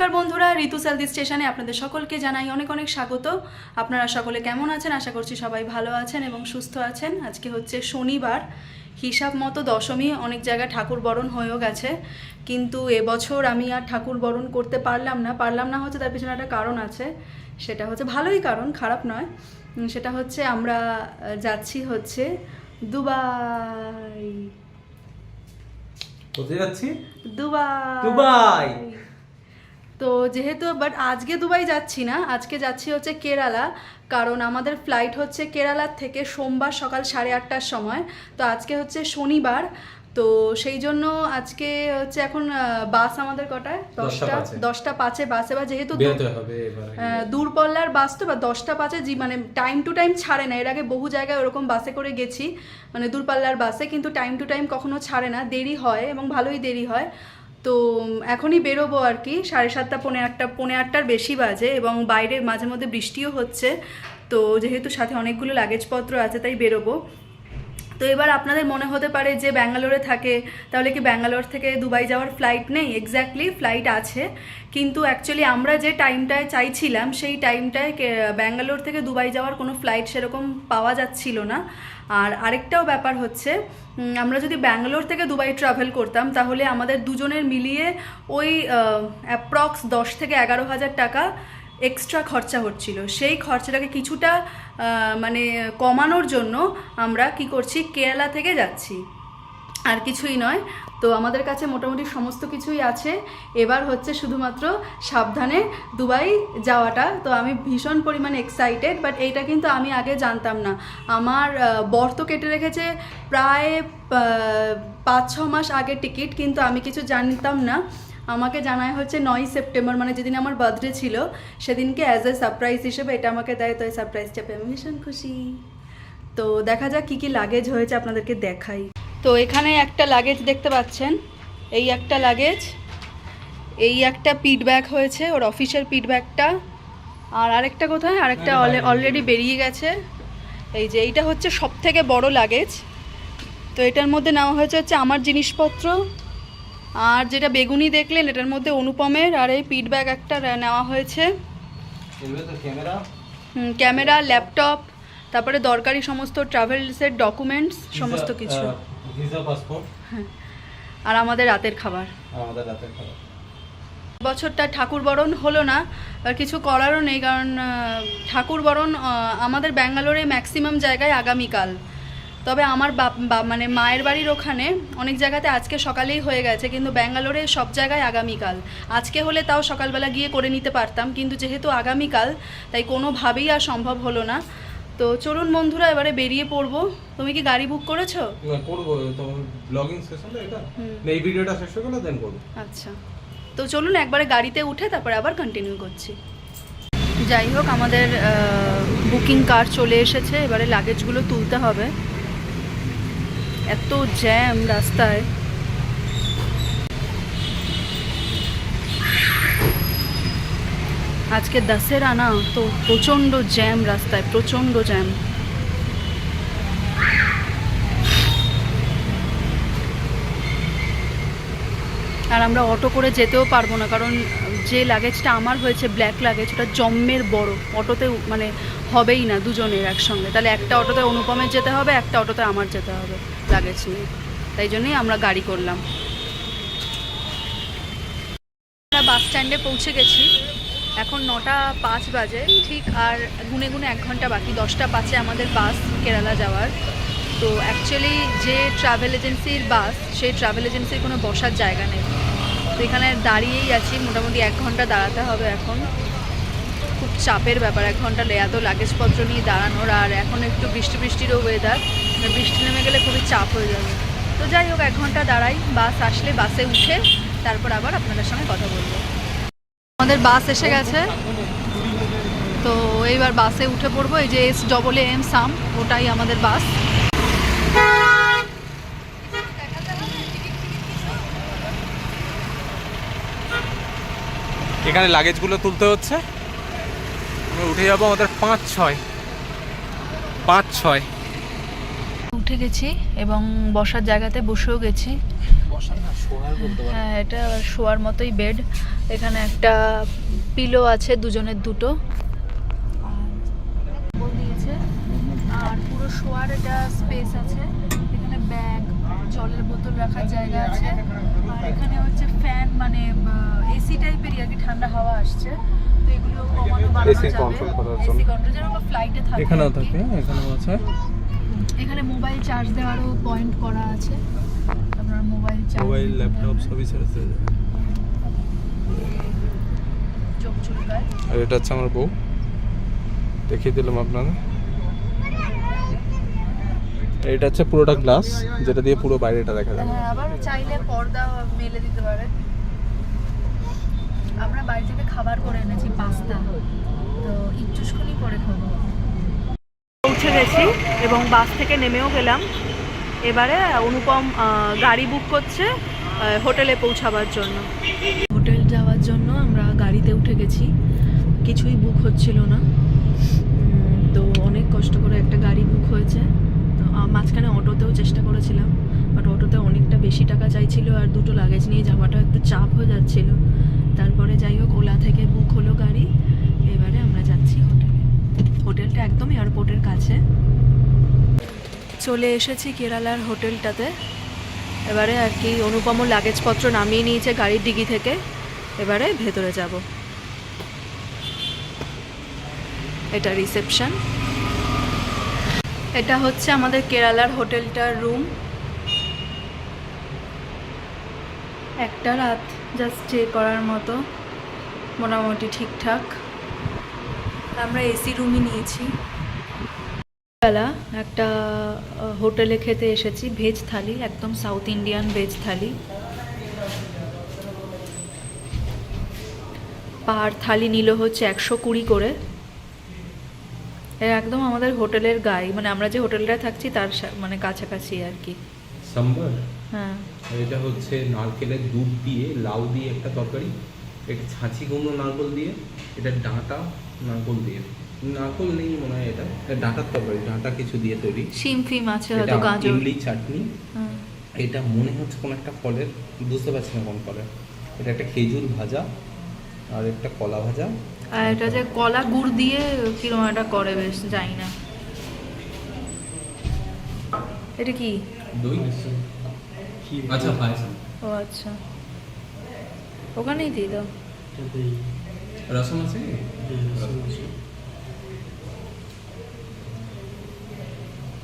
নমস্কার বন্ধুরা ঋতু সেলদি স্টেশনে আপনাদের সকলকে জানাই অনেক অনেক স্বাগত। আপনারা সকলে কেমন আছেন? আশা করছি সবাই ভালো আছেন এবং সুস্থ আছেন। আজকে হচ্ছে শনিবার হিসাব মতো দশমী অনেক জায়গায় ঠাকুর বরণ হয়েও গেছে। কিন্তু এবছর আমি আর ঠাকুর বরণ করতে পারলাম না। পারলাম না হচ্ছে তার পিছনে একটা কারণ আছে। সেটা হচ্ছে ভালোই কারণ খারাপ নয়। সেটা হচ্ছে আমরা যাচ্ছি হচ্ছে দুবাই। কোথায় যাচ্ছি? দুবাই। দুবাই। তো যেহেতু বাট আজকে দুবাই যাচ্ছি না আজকে যাচ্ছি হচ্ছে কেরালা কারণ আমাদের ফ্লাইট হচ্ছে কেরালার থেকে সোমবার সকাল সাড়ে আটটার সময় তো আজকে হচ্ছে শনিবার তো সেই জন্য আজকে হচ্ছে এখন বাস আমাদের কটায় দশটা দশটা পাঁচে। বাসে বা যেহেতু এবার আহ, দূরপল্লার বাস তো বা দশটা পাঁচে জি মানে টাইম টু টাইম ছাড়ে না এর আগে বহু জায়গায় ওরকম বাসে করে গেছি মানে দূরপাল্লার বাসে কিন্তু টাইম টু টাইম কখনো ছাড়ে না দেরি হয় এবং ভালোই দেরি হয় তো এখনই বেরোবো আর কি। সাড়ে সাতটা, পৌনে আটটা, পৌনে আটটার বেশি বাজে এবং বাইরে মাঝে মধ্যে বৃষ্টিও হচ্ছে। তো, যেহেতু সাথে অনেকগুলো লাগেজপত্র আছে, তাই বেরোবো। তো এবার আপনাদের মনে হতে পারে যে ব্যাঙ্গালোরে থাকে, তাহলে কি ব্যাঙ্গালোর থেকে দুবাই যাওয়ার ফ্লাইট নেই? এক্স্যাক্টলি ফ্লাইট আছে। কিন্তু অ্যাকচুয়ালি আমরা যে টাইমটায় চাইছিলাম, সেই টাইমটায় ব্যাঙ্গালোর থেকে দুবাই যাওয়ার কোনো ফ্লাইট সেরকম পাওয়া যাচ্ছিল না। আর আরেকটাও ব্যাপার হচ্ছে আমরা যদি ব্যাঙ্গালোর থেকে দুবাই ট্রাভেল করতাম, তাহলে আমাদের দুজনের মিলিয়ে ওই অ্যাপ্রক্স দশ থেকে এগারো হাজার টাকা এক্সট্রা খরচা হচ্ছিল। সেই খরচাটাকে কিছুটা মানে কমানোর জন্য আমরা কি করছি কেরালা থেকে যাচ্ছি। আর কিছুই নয়। তো আমাদের কাছে মোটামুটি সমস্ত কিছুই আছে। এবার হচ্ছে শুধুমাত্র সাবধানে দুবাই যাওয়াটা। তো আমি ভীষণ পরিমাণে এক্সাইটেড বাট এইটা কিন্তু আমি আগে জানতাম না। আমার আহ, বর তো কেটে রেখেছে প্রায় পাঁচ ছ মাস আগে টিকিট কিন্তু আমি কিছু জানতাম না। আমাকে জানায় হচ্ছে নয় সেপ্টেম্বর মানে যেদিন আমার বার্থডে ছিল সেদিনকে অ্যাজ এ সারপ্রাইজ হিসেবে এটা আমাকে দেয় তো এই সারপ্রাইজটা পেয়ে আমি ভীষণ খুশি। তো দেখা যাক কী কী লাগেজ হয়েছে আপনাদেরকে দেখাই। তো এখানে একটা লাগেজ দেখতে পাচ্ছেন এই একটা লাগেজ এই একটা পিট ব্যাগ হয়েছে ওর অফিসের পিট ব্যাগটা। আর আরেকটা কোথায়? আরেকটা অলরেডি বেরিয়ে গেছে। এই যে এইটা হচ্ছে সব থেকে বড় লাগেজ তো এটার মধ্যে নেওয়া হয়েছে হচ্ছে আমার জিনিসপত্র আর যেটা বেগুনি দেখলেন এটার মধ্যে অনুপমের আর এই পিট ব্যাগ একটা নেওয়া হয়েছে। ক্যামেরা ল্যাপটপ তারপরে দরকারি সমস্ত ট্রাভেলসের ডকুমেন্টস সমস্ত কিছু। ভিসা আর আমাদের রাতের খাবার। আমাদের রাতের খাবার। বছরটা ঠাকুর বরণ হলো না আর কিছু করারও নেই কারণ ঠাকুর বরণ আমাদের ব্যাঙ্গালোরে ম্যাক্সিমাম জায়গায় আগামীকাল। তবে আমার বাপ বা- মানে মায়ের বাড়ির ওখানে অনেক জায়গাতে আজকে সকালেই হয়ে গেছে কিন্তু ব্যাঙ্গালোরে সব জায়গায় আগামীকাল। আজকে হলে তাও সকালবেলা গিয়ে করে নিতে পারতাম কিন্তু যেহেতু আগামীকাল তাই কোনোভাবেই আর সম্ভব হলো না। তো চলুন বন্ধুরা এবারে বেরিয়ে পড়ব। তুমি কি গাড়ি বুক করেছ? না, করব তোমার ব্লগিং হলো এটা। না, এই ভিডিওটা শেষ হয়ে গেলে দেন করব। আচ্ছা। তো চলুন একবারে গাড়িতে উঠে তারপরে আবার কন্টিনিউ করছি। যাই হোক আমাদের বুকিং কার চলে এসেছে এবারে লাগেজগুলো তুলতে হবে। এত জ্যাম রাস্তায়। আজকে দশেরা না তো প্রচণ্ড জ্যাম রাস্তায়, প্রচণ্ড জ্যাম। আর আমরা অটো করে যেতেও পারব না, কারণ যে লাগেজটা আমার হয়েছে ব্ল্যাক লাগেজ ওটা জম্মের বড়। অটোতে মানে হবেই না দুজনের একসঙ্গে। তাহলে একটা অটোতে অনুপমের যেতে হবে, একটা অটোতে আমার যেতে হবে। লাগেজ তাই জন্যই আমরা গাড়ি করলাম। আমরা বাস স্ট্যান্ডে পৌঁছে গেছি। এখন নটা পাঁচ বাজে। ঠিক আর গুনে গুনে এক ঘণ্টা বাকি। দশটা পাঁচে আমাদের বাস কেরালা যাওয়ার। তো অ্যাকচুয়ালি যে ট্রাভেল এজেন্সির বাস, সেই ট্রাভেল এজেন্সির কোনো বসার জায়গা নেই। তো এখানে দাঁড়িয়েই আছি। মোটামুটি এক ঘণ্টা দাঁড়াতে হবে এখন। খুব চাপের ব্যাপার। এক ঘণ্টা এত লাগেজপত্র নিয়ে দাঁড়ানোর। আর এখন একটু বৃষ্টি বৃষ্টিরও ওয়েদার বৃষ্টি নেমে গেলে খুবই চাপ হয়ে যাবে। তো যাই হোক, এক ঘণ্টা দাঁড়াই, বাস আসলে বাসে উঠে তারপর আবার আপনাদের সঙ্গে কথা বলব। আমাদের বাস এসে গেছে। তো এইবার বাসে উঠে পড়ব, এই যে এস ডবল এম সাম, ওটাই আমাদের বাস। এখানে লাগেজগুলো তুলতে হচ্ছে। উঠে যাব আমাদের পাঁচ ছয়। পাঁচ ছয়। উঠে গেছি এবং বসার জায়গাতে বসেও গেছি। বসার না শোয়ার বলতে পারো হ্যাঁ এটা শোয়ার মতোই বেড। এখানে একটা পিলো আছে দুজনের দুটো। আর বল দিয়েছে। আর পুরো শোয়ার এটা স্পেস আছে। এখানে ব্যাগ জলের বোতল রাখার জায়গা আছে। আর এখানে হচ্ছে ফ্যান মানে এসি টাইপেরই আর কি ঠান্ডা হাওয়া আসছে। তো এগুলো কমানো বাড়ানো যাবে। control করার এসি কন্ট্রোল যেরকম ফ্লাইটে থাকে এখানেও আর থাকে এখানেও আছে। এখানে মোবাইল চার্জ দেওয়ারও পয়েন্ট করা আছে। আপনার মোবাইল চার্জ মোবাইল ল্যাপটপ সবই ছেড়েছে চোখ চুলকায়। আর এটা হচ্ছে আমার বউ। দেখিয়ে দিলাম আপনাদের। এটা হচ্ছে পুরোটা গ্লাস যেটা দিয়ে পুরো বাইরেটা দেখা যাবে। হ্যাঁ আবার চাইলে পর্দা মেলে দিতে পারে। আমরা বাড়ি থেকে খাবার করে এনেছি পাস্তা তো একটুখানি করে খাব পৌঁছে গেছি এবং বাস থেকে নেমেও গেলাম। এবারে অনুপম গাড়ি বুক করছে হোটেলে পৌঁছাবার জন্য। হোটেল যাওয়ার জন্য আমরা গাড়িতে উঠে গেছি। কিছুই বুক হচ্ছিল না। তো অনেক কষ্ট করে একটা গাড়ি বুক হয়েছে। তো মাঝখানে অটোতেও চেষ্টা করেছিলাম বাট অটোতে অনেকটা বেশি টাকা চাইছিল আর দুটো লাগেজ নিয়ে যাওয়াটা একটু চাপ হয়ে যাচ্ছিল। তারপরে যাই হোক, ওলা থেকে বুক হলো গাড়ি এবারে আমরা যাচ্ছি হোটেলে হোটেলটা একদম এয়ারপোর্টের কাছে চলে এসেছি কেরালার হোটেলটাতে। এবারে আর কি অনুপম লাগেজপত্র নামিয়ে নিয়েছে গাড়ির ডিগি থেকে। এবারে ভেতরে যাব। এটা রিসেপশন। এটা হচ্ছে আমাদের কেরালার হোটেলটার রুম। একটা রাত জাস্ট স্টে করার মতো। মোটামুটি ঠিকঠাক। আমরা এসি রুমই নিয়েছি। বেলা একটা হোটেলে খেতে এসেছি ভেজ থালি একদম south Indian veg thali. Per thali নিল হচ্ছে একশো কুড়ি করে। একদম আমাদের হোটেলের গায়ে মানে আমরা যে হোটেলটা থাকছি তার মানে কাছাকাছি আর কি। সাম্বার? হ্যাঁ। এটা হচ্ছে নারকেলের দুধ দিয়ে লাউ দিয়ে একটা তরকারি এটা ছাঁচি কুমড়ো নারকল দিয়ে এটা ডাঁটা নারকল দিয়ে। নারকল নেই মনে হয় এটা। ডাঁটার তরকারি ডাঁটা কিছু দিয়ে তৈরি। শিম ফিম আছে হয়তো গাজর। ইমলি চাটনি। হ্যাঁ। এটা মনে হচ্ছে কোনো একটা ফলের বুঝতে পারছি না কোন ফলের। এটা একটা খেজুর ভাজা আর একটা কলা ভাজা। আর এটা যে কলা গুড় দিয়ে কীরকম একটা করে বেশ জানি না। এটা কি? দই? আচ্ছা পায়সম ও আচ্ছা। ওখানেই দিয়ে দাও। রসম আছে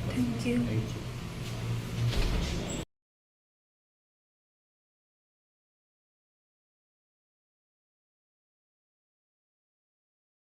থ্যাংক ইউ